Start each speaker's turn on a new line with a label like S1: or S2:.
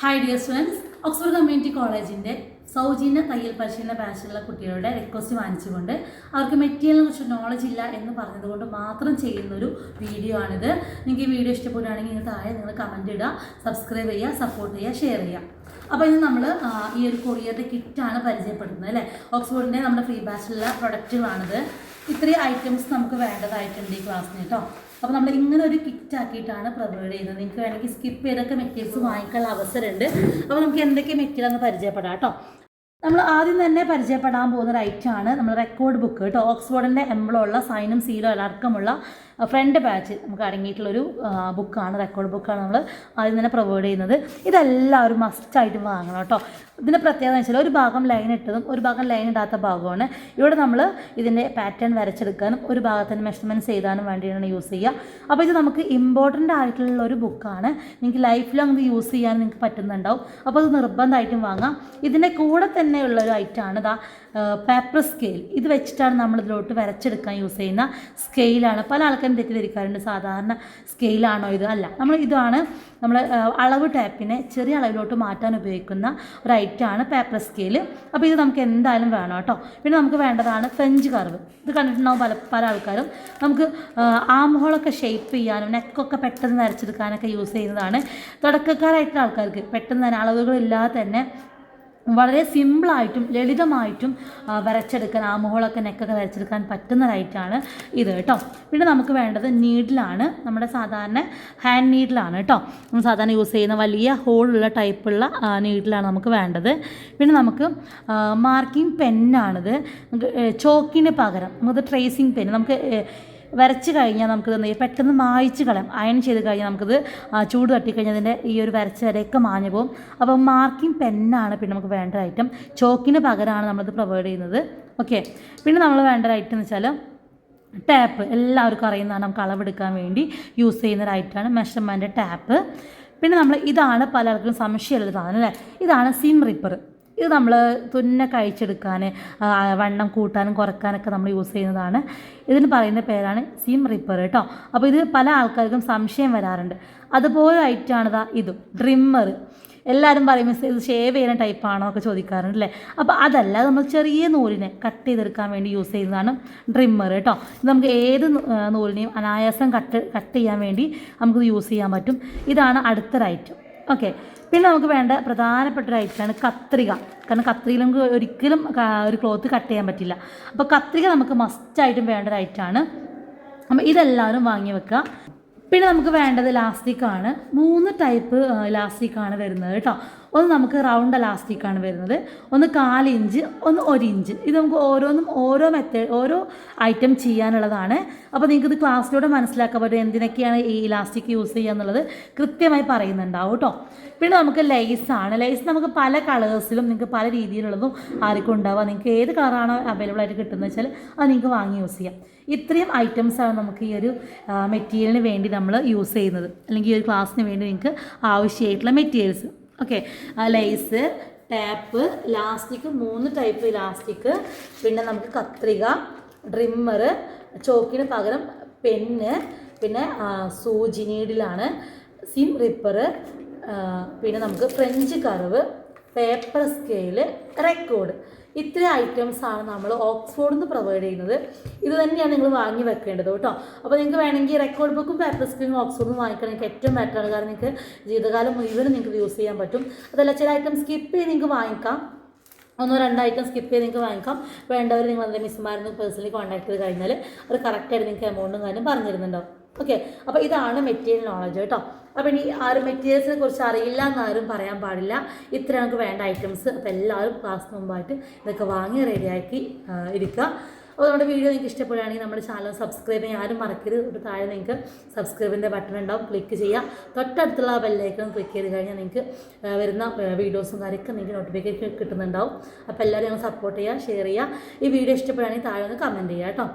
S1: Hi dear students Oxford community കോളേജിന്റെ സൗജന്യ തയ്യൽ പരിശീലന ബാച്ചിലുള്ള കുട്ടികളുടെ റിക്വസ്റ്റ് വാങ്ങിച്ചുകൊണ്ട് അവർക്ക് മെറ്റീരിയലിനെ കുറിച്ച് നോളജ് ഇല്ല എന്ന് പറഞ്ഞതുകൊണ്ട് മാത്രം ചെയ്യുന്നൊരു വീഡിയോ ആണിത്. നിങ്ങൾക്ക് ഈ വീഡിയോ ഇഷ്ടപ്പെടുകയാണെങ്കിൽ നിങ്ങൾ താഴെ നിങ്ങൾ കമന്റ് ഇടുക സബ്സ്ക്രൈബ് ചെയ്യുക സപ്പോർട്ട് ചെയ്യുക ഷെയർ ചെയ്യുക. അപ്പോൾ ഇന്ന് നമ്മൾ ഈ ഒരു കൊറിയറുടെ കിറ്റാണ് പരിചയപ്പെടുന്നത് അല്ലേ? ഓക്സ്ഫോർഡിന്റെ നമ്മുടെ ഫ്രീ ബാച്ചിലുള്ള പ്രൊഡക്റ്റുകളാണിത് ഇത്രയും ഐറ്റംസ് നമുക്ക് വേണ്ടതായിട്ടുണ്ട് ഈ ക്ലാസ്സിന് കേട്ടോ. അപ്പോൾ നമ്മൾ ഇങ്ങനെ ഒരു കിറ്റ് ആക്കിയിട്ടാണ് പ്രൊവൈഡ് ചെയ്യുന്നത്. നിങ്ങൾക്ക് വേണമെങ്കിൽ സ്കിപ്പ് ചെയ്തൊക്കെ മെറ്റീരിയൽസ് വാങ്ങിക്കാനുള്ള അവസരമുണ്ട്. അപ്പോൾ നമുക്ക് എന്തൊക്കെ മെറ്റീരിയൽ എന്ന് പരിചയപ്പെടാം കേട്ടോ. നമ്മൾ ആദ്യം തന്നെ പരിചയപ്പെടാൻ പോകുന്ന ഒരു ഐറ്റമാണ് നമ്മൾ റെക്കോർഡ് ബുക്ക് കേട്ടോ. ഓക്സ്ഫോർഡിന്റെ എംബ്ലമുള്ള സൈനും സീലോ അടക്കമുള്ള ഫ്രണ്ട് ബാച്ച് നമുക്ക് അടങ്ങിയിട്ടുള്ളൊരു ബുക്കാണ് റെക്കോർഡ് ബുക്കാണ് നമ്മൾ ആദ്യം തന്നെ പ്രൊവൈഡ് ചെയ്യുന്നത്. ഇതെല്ലാവരും മസ്റ്റായിട്ട് വാങ്ങണം കേട്ടോ. ഇതിന്റെ പ്രത്യേകത എന്ന് വെച്ചാൽ ഒരു ഭാഗം ലൈൻ ഇട്ടതും ഒരു ഭാഗം ലൈൻ ഇടാത്ത ഭാഗമാണ്. ഇവിടെ നമ്മൾ ഇതിന്റെ പാറ്റേൺ വരച്ചെടുക്കാനും ഒരു ഭാഗത്തിന് മെഷർമെന്റ്സ് ചെയ്താനും വേണ്ടിയാണ് യൂസ് ചെയ്യുക. അപ്പോൾ ഇത് നമുക്ക് ഇമ്പോർട്ടന്റ് ആയിട്ടുള്ള ഒരു ബുക്കാണ് നിങ്ങൾക്ക് ലൈഫ് ലോങ് ഇത് യൂസ് ചെയ്യാൻ നിങ്ങൾക്ക് പറ്റുന്നുണ്ടാവും. അപ്പോൾ അത് നിർബന്ധമായിട്ടും വാങ്ങാം. ഇതിന്റെ കൂടെ തന്നെയുള്ള ഒരു ഐറ്റമാണ് ഇതാ പേപ്പർ സ്കെയിൽ ഇത് വെച്ചിട്ടാണ് നമ്മളിതിലോട്ട് വരച്ചെടുക്കാൻ യൂസ് ചെയ്യുന്ന സ്കെയിലാണ് പല ആൾക്കാരും തെറ്റിദ്ധരിക്കാറുണ്ട്. സാധാരണ സ്കെയിലാണോ ഇത്? അല്ല. നമ്മൾ ഇതാണ് നമ്മൾ അളവ് ടാപ്പിനെ ചെറിയ അളവിലോട്ട് മാറ്റാൻ ഉപയോഗിക്കുന്ന ഒരു ഐറ്റമാണ് പേപ്പർ സ്കെയിൽ അപ്പോൾ ഇത് നമുക്ക് എന്തായാലും വേണം കേട്ടോ. പിന്നെ നമുക്ക് വേണ്ടതാണ് ഫ്രഞ്ച് കർവ് ഇത് കണ്ടിട്ടുണ്ടാവും പല പല ആൾക്കാരും. നമുക്ക് ആം ഹോളൊക്കെ ഷേപ്പ് ചെയ്യാനും നെക്കൊക്കെ പെട്ടെന്ന് വരച്ചെടുക്കാനൊക്കെ യൂസ് ചെയ്യുന്നതാണ്. തുടക്കക്കാരായിട്ടുള്ള ആൾക്കാർക്ക് പെട്ടെന്ന് തന്നെ അളവുകളില്ലാതെ തന്നെ വളരെ സിമ്പിളായിട്ടും ലളിതമായിട്ടും വരച്ചെടുക്കാൻ ആമുകളൊക്കെ നെക്കൊക്കെ വരച്ചെടുക്കാൻ റൈറ്റാണ് ഇത് കേട്ടോ. പിന്നെ നമുക്ക് വേണ്ടത് നീഡിലാണ്. നമ്മുടെ സാധാരണ ഹാൻഡ് നീഡിലാണ് കേട്ടോ. നമ്മൾ സാധാരണ യൂസ് ചെയ്യുന്ന വലിയ ഹോളുള്ള ടൈപ്പുള്ള നീഡിലാണ് നമുക്ക് വേണ്ടത്. പിന്നെ നമുക്ക് മാർക്കിംഗ് പെന്നാണിത് നമുക്ക് ചോക്കിന് പകരം നമുക്ക് ട്രേസിങ് പെൻ നമുക്ക് വരച്ച് കഴിഞ്ഞാൽ നമുക്കിത് എന്ത് പെട്ടെന്ന് മായ്ച്ച് കളയാം. അയൺ ചെയ്ത് കഴിഞ്ഞാൽ നമുക്കിത് ചൂട് തട്ടിക്കഴിഞ്ഞാൽ അതിന്റെ ഈ ഒരു വരച്ച വരയൊക്കെ മാഞ്ഞു പോകും. അപ്പോൾ മാർക്കിംഗ് പെന്നാണ് പിന്നെ നമുക്ക് വേണ്ട ഐറ്റം ചോക്കിന് പകരമാണ് നമ്മളിത് പ്രൊവൈഡ് ചെയ്യുന്നത്. ഓക്കെ പിന്നെ നമ്മൾ വേണ്ട ഐറ്റം എന്ന് വെച്ചാൽ ടാപ്പ്. എല്ലാവർക്കും അറിയുന്നതാണ് നമുക്ക് അളവെടുക്കാൻ വേണ്ടി യൂസ് ചെയ്യുന്ന ഒരു ഐറ്റമാണ് മെഷർമെന്റ് ടാപ്പ്. പിന്നെ നമ്മൾ ഇതാണ് പലർക്കും സംശയമുള്ള സാധനം അല്ലേ? ഇതാണ് സിം റിപ്പർ ഇത് നമ്മൾ തുന്നെ കഴിച്ചെടുക്കാൻ വണ്ണം കൂട്ടാനും കുറക്കാനൊക്കെ നമ്മൾ യൂസ് ചെയ്യുന്നതാണ്. ഇതിന് പറയുന്ന പേരാണ് സിം റിപ്പർ കേട്ടോ അപ്പോൾ ഇത് പല ആൾക്കാർക്കും സംശയം വരാറുണ്ട്. അതുപോലെ ഐറ്റാണിതാ ഇതാ ഡ്രിമ്മർ എല്ലാവരും പറയും ഇത് ഷേവ് ചെയ്യുന്ന ടൈപ്പാണോ ഒക്കെ ചോദിക്കാറുണ്ട് അല്ലേ അപ്പോൾ അതല്ല നമ്മൾ ചെറിയ നൂലിനെ കട്ട് ചെയ്തെടുക്കാൻ വേണ്ടി യൂസ് ചെയ്യുന്നതാണ് ഡ്രിമ്മർ കേട്ടോ ഇത് നമുക്ക് ഏത് നൂലിനെയും അനായാസം കട്ട് കട്ട് ചെയ്യാൻ വേണ്ടി നമുക്കിത് യൂസ് ചെയ്യാൻ പറ്റും. ഇതാണ് അടുത്തൊരു ഐറ്റം ഓക്കെ പിന്നെ നമുക്ക് വേണ്ട പ്രധാനപ്പെട്ട ഒരു ഐറ്റമാണ് കത്രിക. കാരണം കത്രിക നമുക്ക് ഒരിക്കലും ഒരു ക്ലോത്ത് കട്ട് ചെയ്യാൻ പറ്റില്ല. അപ്പോൾ കത്രിക നമുക്ക് മസ്റ്റായിട്ടും വേണ്ട ഒരു ഐറ്റമാണ് അപ്പം ഇതെല്ലാവരും വാങ്ങി വെക്കുക. പിന്നെ നമുക്ക് വേണ്ടത് ഇലാസ്റ്റിക്കാണ് മൂന്ന് ടൈപ്പ് ഇലാസ്റ്റിക്കാണ് വരുന്നത് കേട്ടോ. ഒന്ന് നമുക്ക് റൗണ്ട് ഇലാസ്റ്റിക്കാണ് വരുന്നത്. ഒന്ന് കാലിഞ്ച് ഒന്ന് ഒരു ഇഞ്ച്. ഇത് നമുക്ക് ഓരോന്നും ഓരോ മെത്തേഡ് ഓരോ ഐറ്റം ചെയ്യാനുള്ളതാണ്. അപ്പോൾ നിങ്ങൾക്ക് ഇത് ക്ലാസ്സിലൂടെ മനസ്സിലാക്കാൻ പറ്റും എന്തിനൊക്കെയാണ് ഈ ഇലാസ്റ്റിക് യൂസ് ചെയ്യുക എന്നുള്ളത് കൃത്യമായി പറയുന്നുണ്ടാവും കേട്ടോ പിന്നെ നമുക്ക് ലേസാണ് ലൈസ് നമുക്ക് പല കളേഴ്സിലും നിങ്ങൾക്ക് പല രീതിയിലുള്ളതും ആർക്കും ഉണ്ടാവുക നിങ്ങൾക്ക് ഏത് കളറാണോ അവൈലബിൾ ആയിട്ട് കിട്ടുന്നത് വെച്ചാൽ അത് നിങ്ങൾക്ക് വാങ്ങി യൂസ് ചെയ്യാം. ഇത്രയും ഐറ്റംസാണ് നമുക്ക് ഈ ഒരു മെറ്റീരിയലിന് വേണ്ടി നമ്മൾ യൂസ് ചെയ്യുന്നത്. അല്ലെങ്കിൽ ഈ ഒരു ക്ലാസ്സിന് വേണ്ടി നിങ്ങൾക്ക് ആവശ്യമായിട്ടുള്ള materials okay lace tape elastic മൂന്ന് ടൈപ്പ് ലാസ്റ്റിക് പിന്നെ നമുക്ക് കത്രിക ഡ്രിമ്മർ ചോക്കിന് പകരം പെന്ന് പിന്നെ സൂചി നീഡിലാണ് സിം റിപ്പർ പിന്നെ നമുക്ക് French curve paper scale record. ഇത്ര ഐറ്റംസ് ആണ് നമ്മൾ ഓക്സ്ഫോർഡിൽ നിന്ന് പ്രൊവൈഡ് ചെയ്യുന്നത്. ഇത് തന്നെയാണ് നിങ്ങൾ വാങ്ങി വെക്കേണ്ടത് കേട്ടോ. അപ്പോൾ നിങ്ങൾക്ക് വേണമെങ്കിൽ റെക്കോർഡ് ബുക്കും പേപ്പർ സ്ക്രീനും ഓക്സ്ഫോർഡിൽ നിന്ന് വാങ്ങിക്കണം. നിങ്ങൾക്ക് ഏറ്റവും ബെറ്റർ ആണ്. കാരണം നിങ്ങൾക്ക് ജീവിതകാലം മുഴുവൻ നിങ്ങൾക്ക് യൂസ് ചെയ്യാൻ പറ്റും. അതല്ല ചില ഐറ്റംസ് സ്കിപ്പ് ചെയ്ത് നിങ്ങൾക്ക് വാങ്ങിക്കാം. ഒന്നോ രണ്ടോ ഐറ്റം സ്കിപ്പ് ചെയ്ത് നിങ്ങൾക്ക് വാങ്ങിക്കാം. വേണ്ടവർ നിങ്ങൾ അതിന്റെ മിസ്സുമാരിന്ന് പേഴ്സണലി കോൺടാക്ട് ചെയ്ത് കഴിഞ്ഞാൽ അവർ കറക്റ്റായിട്ട് നിങ്ങൾക്ക് എമൗണ്ടും കാര്യം പറഞ്ഞിരുന്നുണ്ടാവും ഓക്കെ അപ്പോൾ ഇതാണ് മെറ്റീരിയൽ നോളജ് കേട്ടോ. അപ്പോൾ ഇനി ആ ഒരു മെറ്റീരിയൽസിനെ കുറിച്ച് അറിയില്ല എന്നാരും പറയാൻ പാടില്ല. ഇത്ര നമുക്ക് വേണ്ട ഐറ്റംസ് അപ്പോൾ എല്ലാവരും ക്ലാസ് മുമ്പായിട്ട് ഇതൊക്കെ വാങ്ങി റെഡിയാക്കി ഇരിക്കുക. അപ്പോൾ നമ്മുടെ വീഡിയോ നിങ്ങൾക്ക് ഇഷ്ടപ്പെടുകയാണെങ്കിൽ നമ്മുടെ ചാനൽ സബ്സ്ക്രൈബ് ചെയ്യാൻ ആരും മറക്കരുത്. ഒരു താഴെ നിങ്ങൾക്ക് സബ്സ്ക്രൈബിന്റെ ബട്ടൺ ഉണ്ടാവും. ക്ലിക്ക് ചെയ്യാം തൊട്ടടുത്തുള്ള ബെല്ലൈക്കൺ ക്ലിക്ക് ചെയ്ത് കഴിഞ്ഞാൽ നിങ്ങൾക്ക് വരുന്ന വീഡിയോസും കാര്യമൊക്കെ നിങ്ങൾക്ക് നോട്ടിഫിക്കേഷൻ കിട്ടുന്നുണ്ടാവും. അപ്പോൾ എല്ലാവരും ഞങ്ങൾ സപ്പോർട്ട് ചെയ്യുക ഷെയർ ചെയ്യുക. ഈ വീഡിയോ ഇഷ്ടപ്പെടുകയാണെങ്കിൽ താഴെ ഒന്ന് കമന്റ് ചെയ്യുക കേട്ടോ.